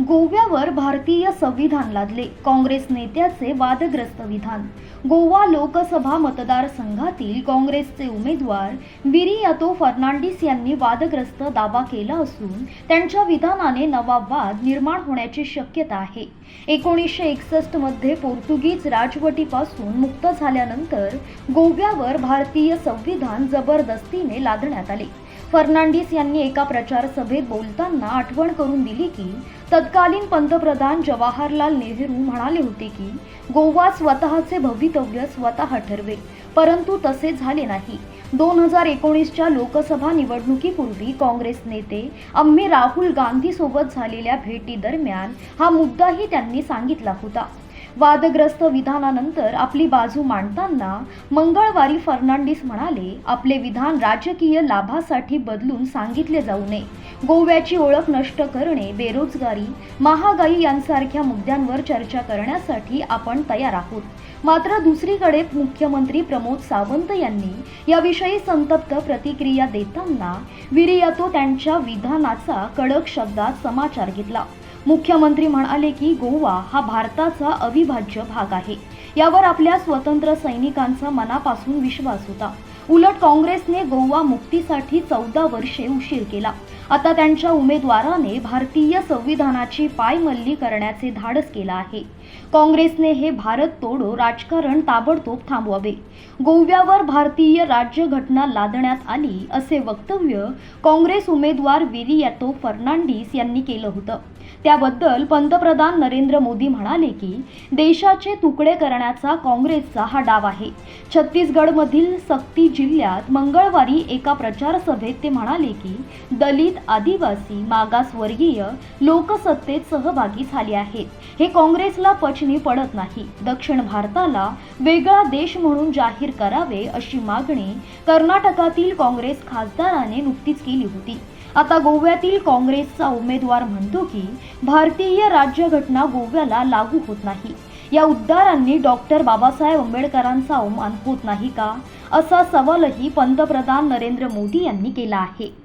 गोव्यावर भारतीय संविधान लादले. काँग्रेस नेत्याचे वादग्रस्त विधान. गोवा लोकसभा मतदारसंघातील काँग्रेसचे उमेदवार विरियातो फर्नांडिस यांनी वादग्रस्त दावा केला असून त्यांच्या विधानाने नवा वाद निर्माण होण्याची शक्यता आहे. एकोणीसशे एकसष्टमध्ये पोर्तुगीज राजवटीपासून मुक्त झाल्यानंतर गोव्यावर भारतीय संविधान जबरदस्तीने लादण्यात आले. फर्नांडिस यांनी एका प्रचार सभेत बोलताना आठवण करून दिली की तत्कालीन पंतप्रधान जवाहरलाल नेहरू म्हणाले होते की गोवा स्वतःचे भवितव्य स्वतः ठरवेल परंतु तसे झाले नाही. दोन हजार एकोणीसच्या लोकसभा निवडणुकीपूर्वी काँग्रेस नेते आम्ही राहुल गांधी सोबत झालेल्या भेटीदरम्यान हा मुद्दाही त्यांनी सांगितला होता. वादग्रस्त विधानानंतर आपली बाजू मांडताना मंगळवारी फर्नांडिस म्हणाले आपले विधान राजकीय लाभासाठी बदलून सांगितले जाऊ नये. गोव्याची ओळख नष्ट करणे बेरोजगारी महागाई यांसारख्या मुद्द्यांवर चर्चा करण्यासाठी आपण तयार आहोत. मात्र दुसरीकडे मुख्यमंत्री प्रमोद सावंत यांनी याविषयी संतप्त प्रतिक्रिया देताना विरियातो त्यांच्या विधानाचा कडक शब्दात समाचार घेतला. मुख्यमंत्री म्हणाले की गोवा हा भारताचा अविभाज्य भाग आहे. यावर आपल्या स्वतंत्र सैनिकांचा मनापासून विश्वास होता. उलट काँग्रेसने गोवा मुक्तीसाठी चौदा वर्षे उशीर केला. आता त्यांच्या उमेदवाराने भारतीय संविधानाची पायमल्ली करण्याचे धाडस केलं आहे. काँग्रेसने हे भारत तोडो राजकारण ताबडतोब थांबवावे. गोव्यावर भारतीय राज्यघटना लादण्यात आली असे वक्तव्य काँग्रेस उमेदवार विरियातो फर्नांडिस यांनी केलं होतं. त्याबद्दल पंतप्रधान नरेंद्र मोदी म्हणाले की देशाचे तुकडे करण्याचा काँग्रेसचा हा डाव आहे. छत्तीसगडमधील सक्ती जिल्ह्यात मंगळवारी एका प्रचार सभेत ते म्हणाले की दलित आदिवासी मागासवर्गीय लोकसत्तेत सहभागी झाले आहेत. हे काँग्रेसला पचनी पडत नाही. दक्षिण भारताला वेगळा देश म्हणून जाहीर करावे अशी मागणी कर्नाटकातील काँग्रेस खासदाराने नुकतीच केली होती. आता गोव्यातील काँग्रेसचा उमेदवार म्हणतो की भारतीय राज्यघटना गोव्याला लागू होत नाही. या उद्गारांनी डॉक्टर बाबासाहेब आंबेडकरांचा अवमान होत नाही का? असा सवालही पंतप्रधान नरेंद्र मोदी यांनी केला आहे.